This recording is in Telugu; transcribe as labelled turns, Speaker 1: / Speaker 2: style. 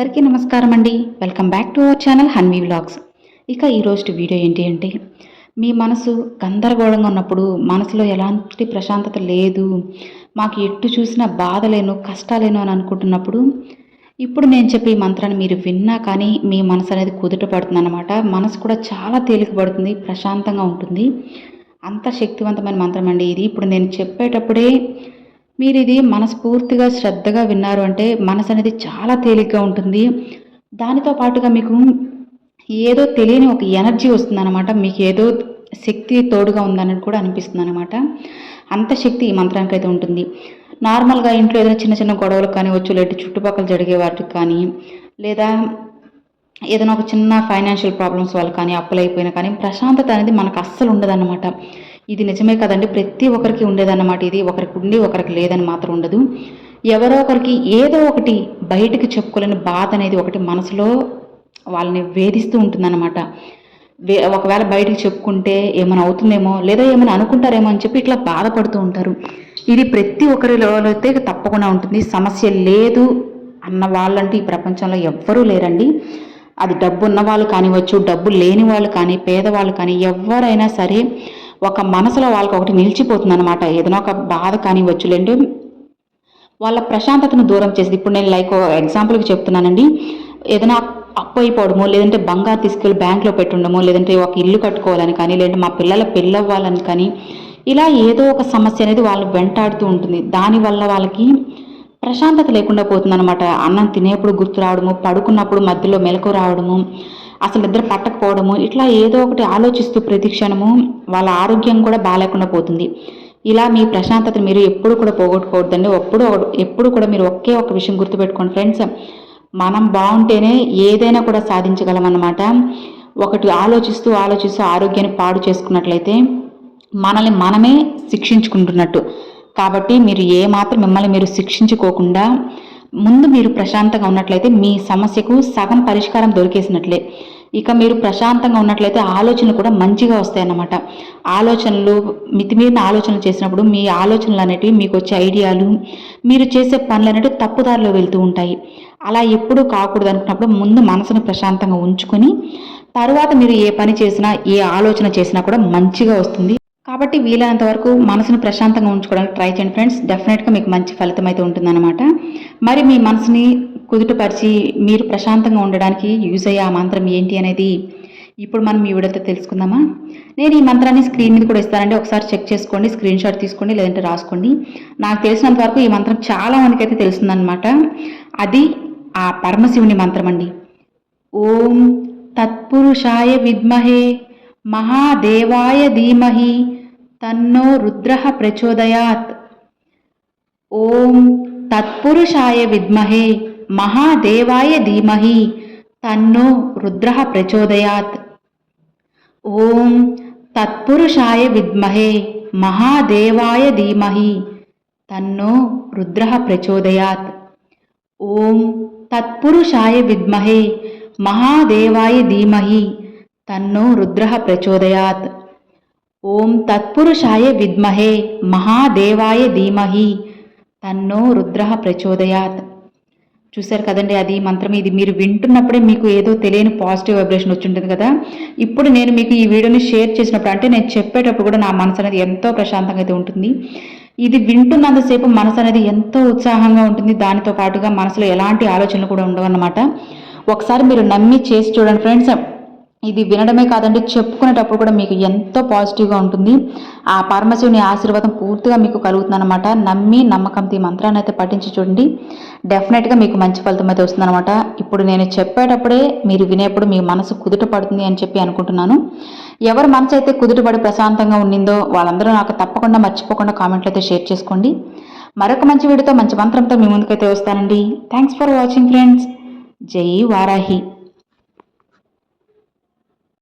Speaker 1: అందరికీ నమస్కారం అండి. Welcome back to our channel Hanvi vlogs ఇక ఈరోజు వీడియో ఏంటి అంటే మీ మనసు గందరగోళంగా ఉన్నప్పుడు మనసులో ఎలాంటి ప్రశాంతత లేదు మాకు ఎట్టు చూసినా బాధలేను కష్టాలేను అని అనుకుంటున్నప్పుడు ఇప్పుడు నేను చెప్పే మంత్రాన్ని మీరు విన్నా కానీ మీ మనసు అనేది కుదుట పడుతుంది అనమాట మనసు కూడా చాలా తేలిక పడుతుంది ప్రశాంతంగా ఉంటుంది. అంత శక్తివంతమైన మంత్రం అండి ఇది. ఇప్పుడు నేను చెప్పేటప్పుడే మీరు ఇది మనస్ఫూర్తిగా శ్రద్ధగా విన్నారు అంటే మనసు అనేది చాలా తేలిగ్గా ఉంటుంది. దానితో పాటుగా మీకు ఏదో తెలియని ఒక ఎనర్జీ వస్తుందన్నమాట. మీకు ఏదో శక్తి తోడుగా ఉందని కూడా అనిపిస్తుంది అనమాట అంత శక్తి ఈ మంత్రానికి అయితే ఉంటుంది. నార్మల్గా ఇంట్లో ఏదైనా చిన్న చిన్న గొడవలు కానీ వచ్చు లేదంటే చుట్టుపక్కల జరిగే వాటికి కానీ లేదా ఏదైనా ఒక చిన్న ఫైనాన్షియల్ ప్రాబ్లమ్స్ వాళ్ళు కానీ అప్పులైపోయినా కానీ ప్రశాంతత అనేది మనకు అస్సలు ఉండదన్నమాట. ఇది నిజమే కదండి. ప్రతి ఒక్కరికి ఉండేదన్నమాట ఇది. ఒకరికి ఉండి ఒకరికి లేదని మాత్రం ఉండదు. ఎవరో ఒకరికి ఏదో ఒకటి బయటకు చెప్పుకోలేని బాధ అనేది ఒకటి మనసులో వాళ్ళని వేధిస్తూ ఉంటుందన్నమాట. వే ఒకవేళ బయటకు చెప్పుకుంటే ఏమైనా అవుతుందేమో లేదా ఏమైనా అనుకుంటారేమో అని చెప్పి ఇట్లా బాధపడుతూ ఉంటారు. ఇది ప్రతి ఒక్కరిలో అయితే తప్పకుండా ఉంటుంది. సమస్య లేదు అన్న వాళ్ళంటూ ఈ ప్రపంచంలో ఎవ్వరూ లేరండి. అది డబ్బు ఉన్న వాళ్ళు కానివచ్చు డబ్బు లేని వాళ్ళు కానీ పేదవాళ్ళు కానీ ఎవరైనా సరే ఒక మనసులో వాళ్ళకి ఒకటి నిలిచిపోతుంది అనమాట ఏదైనా ఒక బాధ కానివ్వచ్చు లేండి వాళ్ళ ప్రశాంతతను దూరం చేసింది. ఇప్పుడు నేను లైక్ ఎగ్జాంపుల్కి చెప్తున్నానండి. ఏదైనా అప్పు అయిపోవడము లేదంటే బంగారు తీసుకెళ్ళి బ్యాంక్లో పెట్టుండము లేదంటే ఒక ఇల్లు కట్టుకోవాలని కానీ లేదంటే మా పిల్లల పెళ్ళవ్వాలని కానీ ఇలా ఏదో ఒక సమస్య అనేది వాళ్ళు వెంటాడుతూ ఉంటుంది. దానివల్ల వాళ్ళకి ప్రశాంతత లేకుండా పోతుందన్నమాట. అన్నం తినేప్పుడు గుర్తు రావడము పడుకున్నప్పుడు మధ్యలో మెలకు రావడము అసలు నిద్ర పట్టకపోవడము ఇట్లా ఏదో ఒకటి ఆలోచిస్తూ ప్రతిక్షణము వాళ్ళ ఆరోగ్యం కూడా బాగాలేకుండా పోతుంది. ఇలా మీ ప్రశాంతతను మీరు ఎప్పుడు కూడా పోగొట్టుకోవద్దండి. ఎప్పుడు ఎప్పుడు కూడా మీరు ఒకే ఒక విషయం గుర్తుపెట్టుకోండి ఫ్రెండ్స్. మనం బాగుంటేనే ఏదైనా కూడా సాధించగలం అన్నమాట ఒకటి ఆలోచిస్తూ ఆలోచిస్తూ ఆరోగ్యాన్ని పాడు చేసుకున్నట్లయితే మనల్ని మనమే శిక్షించుకుంటున్నట్టు. కాబట్టి మీరు ఏమాత్రం మిమ్మల్ని మీరు శిక్షించుకోకుండా ముందు మీరు ప్రశాంతంగా ఉన్నట్లయితే మీ సమస్యకు సగం పరిష్కారం దొరికేసినట్లే. ఇక మీరు ప్రశాంతంగా ఉన్నట్లయితే ఆలోచనలు కూడా మంచిగా వస్తాయన్నమాట. ఆలోచనలు మితిమీరిన ఆలోచనలు చేసినప్పుడు మీ ఆలోచనలు అనేటివి మీకు వచ్చే ఐడియాలు మీరు చేసే పనులు అనేటివి తప్పుదారిలో వెళ్తూ ఉంటాయి. అలా ఎప్పుడూ కాకూడదు అనుకున్నప్పుడు ముందు మనసును ప్రశాంతంగా ఉంచుకొని తర్వాత మీరు ఏ పని చేసినా ఏ ఆలోచన చేసినా కూడా మంచిగా వస్తుంది. కాబట్టి వీలైనంత వరకు మనసును ప్రశాంతంగా ఉంచుకోవడానికి ట్రై చేయండి ఫ్రెండ్స్. డెఫినెట్గా మీకు మంచి ఫలితం అయితే ఉంటుందన్నమాట. మరి మీ మనసుని కుదుటపరిచి మీరు ప్రశాంతంగా ఉండడానికి యూజ్ అయ్యే ఆ మంత్రం ఏంటి అనేది ఇప్పుడు మనం ఈ వీడియోతో తెలుసుకుందామా? నేను ఈ మంత్రాన్ని స్క్రీన్ మీద కూడా ఇస్తానండి. ఒకసారి చెక్ చేసుకోండి స్క్రీన్ షాట్ తీసుకోండి లేదంటే రాసుకోండి. నాకు తెలిసినంత వరకు ఈ మంత్రం చాలా మందికి అయితే తెలుస్తుందన్నమాట. అది ఆ పరమశివుని మంత్రం అండి. ఓం తత్పురుషాయ విద్మహే మహాదేవాయ ధీమహి తన్నో రుద్ర ప్రచోదయాత్. ఓం తత్పురుషాయ విద్మహే మహాదేవాయ ధీమహి తన్నో రుద్ర ప్రచోదయాత్. ఓం తత్పురుషాయ విద్మహే మహాదేవాయ ధీమహి తన్నో రుద్ర ప్రచోదయాత్. ఓం తత్పురుషాయ విద్మహే మహాదేవాయ ధీమహి తన్నో రుద్ర ప్రచోదయాత్. ఓం తత్పురుషాయ విద్మహే మహాదేవాయ ధీమహి తన్నో రుద్ర ప్రచోదయాత్. చూశారు కదండి అది మంత్రం. ఇది మీరు వింటున్నప్పుడే మీకు ఏదో తెలియని పాజిటివ్ వైబ్రేషన్ వచ్చింటుంది కదా. ఇప్పుడు నేను మీకు ఈ వీడియోని షేర్ చేసినప్పుడు అంటే నేను చెప్పేటప్పుడు కూడా నా మనసు అనేది ఎంతో ప్రశాంతంగా అయితే ఉంటుంది. ఇది వింటున్నంతసేపు మనసు అనేది ఎంతో ఉత్సాహంగా ఉంటుంది. దానితో పాటుగా మనసులో ఎలాంటి ఆలోచనలు కూడా ఉండవన్నమాట. ఒకసారి మీరు నమ్మి చేసి చూడండి ఫ్రెండ్స్. ఇది వినడమే కాదండి చెప్పుకునేటప్పుడు కూడా మీకు ఎంతో పాజిటివ్గా ఉంటుంది. ఆ పరమశివుని ఆశీర్వాదం పూర్తిగా మీకు కలుగుతుందన్నమాట. నమ్మి నమ్మకంతో ఈ మంత్రాన్ని అయితే పఠించి చూడండి. డెఫినెట్గా మీకు మంచి ఫలితం అయితే వస్తుందన్నమాట. ఇప్పుడు నేను చెప్పేటప్పుడే మీరు వినేప్పుడు మీ మనసు కుదుట పడుతుంది అని చెప్పి అనుకుంటున్నాను. ఎవరి మనసు అయితే కుదుటపడి ప్రశాంతంగా ఉండిందో వాళ్ళందరూ నాకు తప్పకుండా మర్చిపోకుండా కామెంట్లు అయితే షేర్ చేసుకోండి. మరొక మంచి వీడియోతో మంచి మంత్రంతో మీ ముందుకైతే వస్తానండి. థ్యాంక్స్ ఫర్ వాచింగ్ ఫ్రెండ్స్ జై వారాహి.